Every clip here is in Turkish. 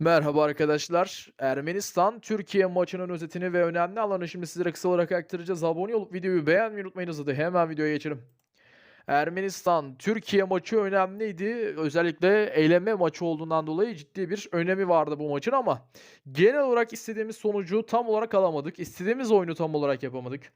Merhaba arkadaşlar. Ermenistan Türkiye maçının özetini ve önemli alanı şimdi sizlere kısa olarak aktaracağız. Abone olup videoyu beğenmeyi unutmayınız. Hadi hemen videoya geçelim. Ermenistan Türkiye maçı önemliydi. Özellikle eleme maçı olduğundan dolayı ciddi bir önemi vardı bu maçın ama genel olarak istediğimiz sonucu tam olarak alamadık. İstediğimiz oyunu tam olarak yapamadık.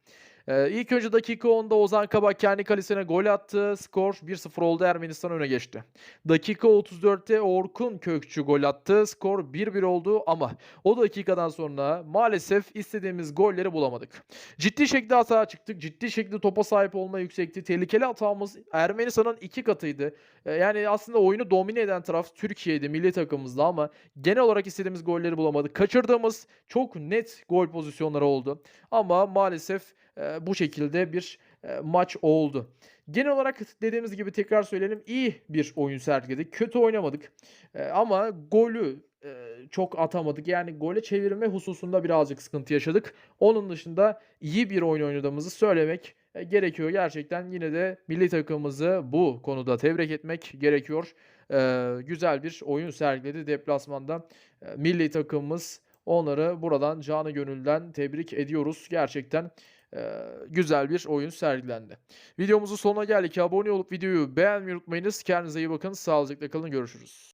Ee, ilk önce dakika 10'da Ozan Kabak kendi kalesine gol attı. Skor 1-0 oldu. Ermenistan öne geçti. Dakika 34'te Orkun Kökçü gol attı. Skor 1-1 oldu ama o dakikadan sonra maalesef istediğimiz golleri bulamadık. Ciddi şekilde hata çıktık. Ciddi şekilde topa sahip olma yüksekti. Tehlikeli hatamız Ermenistan'ın iki katıydı. Ee, Yani aslında oyunu domine eden taraf Türkiye'ydi, milli takımımızdı ama genel olarak istediğimiz golleri bulamadık. Kaçırdığımız çok net gol pozisyonları oldu. Ama maalesef bu şekilde bir maç oldu. Genel olarak dediğimiz gibi tekrar söyleyelim iyi bir oyun sergiledik. Kötü oynamadık. Ama golü çok atamadık. Yani gole çevirme hususunda birazcık sıkıntı yaşadık. Onun dışında iyi bir oyun oynadığımızı söylemek gerekiyor. Gerçekten yine de milli takımımızı bu konuda tebrik etmek gerekiyor. Güzel bir oyun sergiledi deplasmanda. Milli takımımız onları buradan canı gönülden tebrik ediyoruz. Gerçekten güzel bir oyun sergilendi. Videomuzun sonuna geldik. Abone olup videoyu beğenmeyi unutmayınız. Kendinize iyi bakın. Sağlıcakla kalın. Görüşürüz.